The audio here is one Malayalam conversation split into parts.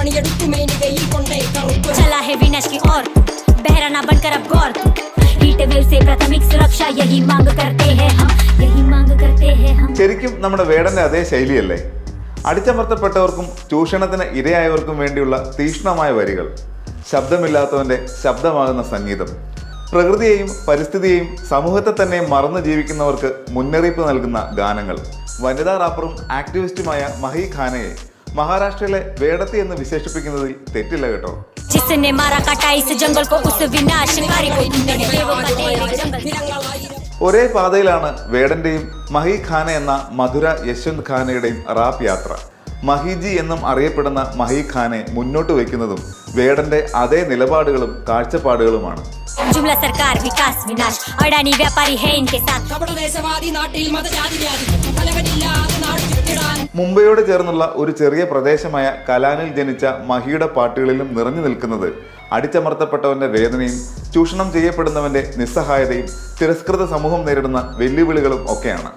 പണിയെടുത്തു മേനികയിൽ കൊണ്ടേ കറുപ്പ് चला है विनाश की ओर बहरा ना बनकर अब गौर हीट वेव से प्राथमिक सुरक्षा यही मांग करते हैं हम यही मांग करते हैं हम ശരിക്കും നമ്മുടെ വേടന്റെ അതേ ശൈലിയല്ലേ അടിച്ചമർത്തപ്പെട്ടവർക്കും ചൂഷണത്തിന് ഇരയായവർക്കും വേണ്ടിയുള്ള തീക്ഷ്ണമായ വരികൾ ശബ്ദമില്ലാത്തവന്റെ ശബ്ദമാകുന്ന സംഗീതം പ്രകൃതിയെയും പരിസ്ഥിതിയെയും സമൂഹത്തെ തന്നെ മറന്നു ജീവിക്കുന്നവർക്ക് മുന്നറിയിപ്പ് നൽകുന്ന ഗാനങ്ങൾ വനിതാ റാപ്പറും ആക്ടിവിസ്റ്റുമായ മഹി ഖാനയെ മഹാരാഷ്ട്രയിലെ വേടത്തി എന്ന് വിശേഷിപ്പിക്കുന്നതിൽ തെറ്റില്ല കേട്ടോ. ഒരേ പാതയിലാണ് വേടന്റെയും മഹി ഖാന എന്ന മധുര യശ്വന്ത് ഖാനയുടെയും റാപ്പ് യാത്ര. മഹിജി എന്നും അറിയപ്പെടുന്ന മഹി ഖാനെ മുന്നോട്ട് വയ്ക്കുന്നതും വേടന്റെ അതേ നിലപാടുകളും കാഴ്ചപ്പാടുകളുമാണ്. ജുംല സർക്കാർ വികാസ് വ്യാപാരി ഹേ നാട്ടിൽ നാട് മുംബൈയോട് ചേർന്നുള്ള ഒരു ചെറിയ പ്രദേശമായ കലാനിൽ ജനിച്ച മഹിയുടെ പാട്ടുകളിലും നിറഞ്ഞു നിൽക്കുന്നത് അടിച്ചമർത്തപ്പെട്ടവന്റെ വേദനയും ചൂഷണം ചെയ്യപ്പെടുന്നവന്റെ നിസ്സഹായതയും തിരസ്കൃത സമൂഹം നേരിടുന്ന വെല്ലുവിളികളും ഒക്കെയാണ്.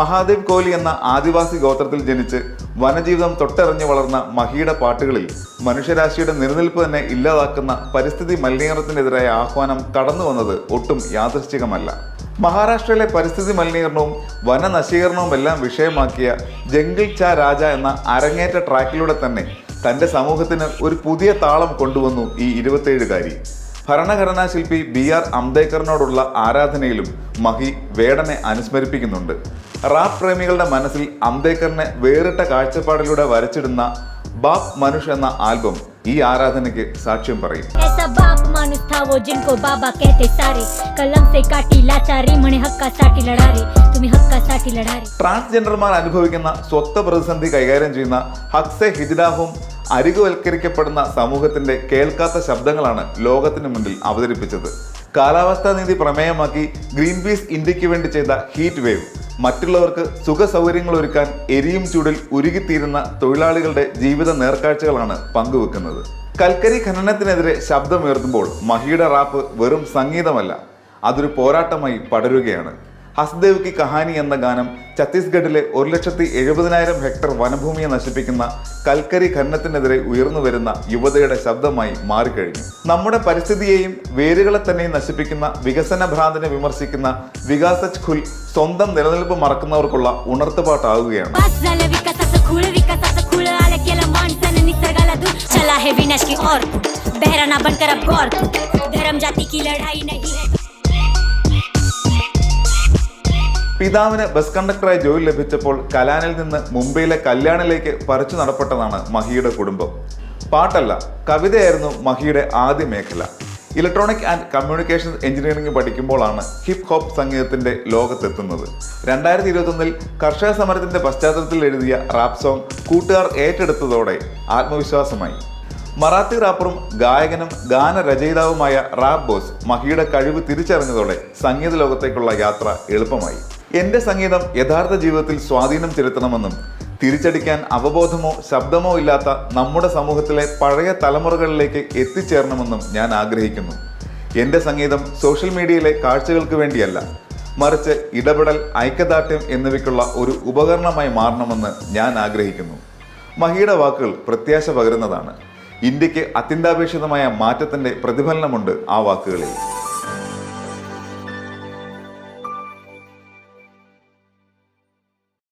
മഹാദേവ് കോലി എന്ന ആദിവാസി ഗോത്രത്തിൽ ജനിച്ച് വനജീവിതം തൊട്ടറിഞ്ഞു വളർന്ന മഹിയുടെ പാട്ടുകളിൽ മനുഷ്യരാശിയുടെ നിലനിൽപ്പ് തന്നെ ഇല്ലാതാക്കുന്ന പരിസ്ഥിതി മലിനീകരണത്തിനെതിരായ ആഹ്വാനം കടന്നു വന്നത് ഒട്ടും യാദൃശ്ചികമല്ല. മഹാരാഷ്ട്രയിലെ പരിസ്ഥിതി മലിനീകരണവും വനനശീകരണവും എല്ലാം വിഷയമാക്കിയ ജംഗിൾ ച രാജ എന്ന അരങ്ങേറ്റ ട്രാക്കിലൂടെ തന്നെ തന്റെ സമൂഹത്തിന് ഒരു പുതിയ താളം കൊണ്ടുവന്നു ഈ ഇരുപത്തേഴുകാരി. ഭരണഘടനാ ശില്പി ബി ആർ അംബേദ്കറിനോടുള്ള ആരാധനയിലും മഹി വേടനെ അനുസ്മരിപ്പിക്കുന്നുണ്ട്. റാപ്പ് പ്രേമികളുടെ മനസ്സിൽ അംബേദ്കറിനെ വേറിട്ട കാഴ്ചപ്പാടിലൂടെ വരച്ചിടുന്ന ബാപ് മനുഷ് എന്ന ആൽബം ഈ ആരാധനയ്ക്ക് സാക്ഷ്യം പറയും. ട്രാൻസ്ജെൻഡർമാർ അനുഭവിക്കുന്ന സ്വത്ത് പ്രതിസന്ധി കൈകാര്യം ചെയ്യുന്ന ഹക്സെ ഹിജിഡാഹും അരികുവൽക്കരിക്കപ്പെടുന്ന സമൂഹത്തിന്റെ കേൾക്കാത്ത ശബ്ദങ്ങളാണ് ലോകത്തിന് മുന്നിൽ അവതരിപ്പിച്ചത്. കാലാവസ്ഥാ നീതി പ്രമേയമാക്കി ഗ്രീൻ പീസ് ഇന്ത്യയ്ക്ക് വേണ്ടി ചെയ്ത ഹീറ്റ് വേവ്. മറ്റുള്ളവർക്ക് സുഖ സൗകര്യങ്ങൾ ഒരുക്കാൻ എരിയും ചൂടിൽ ഉരുകിത്തീരുന്ന തൊഴിലാളികളുടെ ജീവിത നേർക്കാഴ്ചകളാണ് പങ്കുവെക്കുന്നത്. കൽക്കരി ഖനനത്തിനെതിരെ ശബ്ദമുയർത്തുമ്പോൾ മഹിയുടെ റാപ്പ് വെറും സംഗീതമല്ല അതൊരു പോരാട്ടമായി പടരുകയാണ്. ഹസ്ദേവ് കി കഹാനി എന്ന ഗാനം ഛത്തീസ്ഗഡിലെ ഒരു ലക്ഷത്തി എഴുപതിനായിരം ഹെക്ടർ വനഭൂമിയെ നശിപ്പിക്കുന്ന കൽക്കരി ഖനനത്തിനെതിരെ ഉയർന്നു വരുന്ന യുവതയുടെ ശബ്ദമായി മാറിക്കഴിഞ്ഞു നമ്മുടെ പരിസ്ഥിതിയെയും വേരുകളെ തന്നെ നശിപ്പിക്കുന്ന വികസന ഭ്രാന്തിനെ വിമർശിക്കുന്ന വികാസച്ച് ഖുൽ സ്വന്തം നിലനിൽപ്പ് മറക്കുന്നവർക്കുള്ള ഉണർത്തുപാട്ടാവുകയാണ് पास झालं विकासाचं खूळ विकासाचं खूळ आलं केलं माणसानं निसर्गाला दूर चला है विनाश की ओर बहरा ना बनकर अब गौर धर्म जाति की लड़ाई नहीं है പിതാവിന് ബസ് കണ്ടക്ടറായി ജോലി ലഭിച്ചപ്പോൾ കലാനിൽ നിന്ന് മുംബൈയിലെ കല്യാണിലേക്ക് പറിച്ചു നടപ്പെട്ടതാണ് മഹിയുടെ കുടുംബം. പാട്ടല്ല കവിതയായിരുന്നു മഹിയുടെ ആദ്യ മേഖല. ഇലക്ട്രോണിക് ആൻഡ് കമ്മ്യൂണിക്കേഷൻ എഞ്ചിനീയറിംഗ് പഠിക്കുമ്പോഴാണ് ഹിപ് ഹോപ്പ് സംഗീതത്തിന്റെ ലോകത്തെത്തുന്നത്. രണ്ടായിരത്തി ഇരുപത്തൊന്നിൽ കർഷക സമരത്തിന്റെ പശ്ചാത്തലത്തിൽ എഴുതിയ റാപ്പ് സോങ് കൂട്ടുകാർ ഏറ്റെടുത്തതോടെ ആത്മവിശ്വാസമായി. മറാത്തി റാപ്പറും ഗായകനും ഗാനരചയിതാവുമായ റാപ്പ് ബോസ് മഹിയുടെ കഴിവ് തിരിച്ചറിഞ്ഞതോടെ സംഗീത ലോകത്തേക്കുള്ള യാത്ര എളുപ്പമായി. എന്റെ സംഗീതം യഥാർത്ഥ ജീവിതത്തിൽ സ്വാധീനം ചെലുത്തണമെന്നും തിരിച്ചടിക്കാൻ അവബോധമോ ശബ്ദമോ ഇല്ലാത്ത നമ്മുടെ സമൂഹത്തിലെ പഴയ തലമുറകളിലേക്ക് എത്തിച്ചേരണമെന്നും ഞാൻ ആഗ്രഹിക്കുന്നു. എന്റെ സംഗീതം സോഷ്യൽ മീഡിയയിലെ കാഴ്ചകൾക്ക് വേണ്ടിയല്ല മറിച്ച് ഇടപെടൽ ഐക്യദാർഢ്യം എന്നിവയ്ക്കുള്ള ഒരു ഉപകരണമായി മാറണമെന്ന് ഞാൻ ആഗ്രഹിക്കുന്നു. മഹിയുടെ വാക്കുകൾ പ്രത്യാശ പകരുന്നതാണ്. ഇന്ത്യയ്ക്ക് അത്യന്താപേക്ഷിതമായ മാറ്റത്തിന്റെ പ്രതിഫലനമുണ്ട് ആ വാക്കുകളിൽ.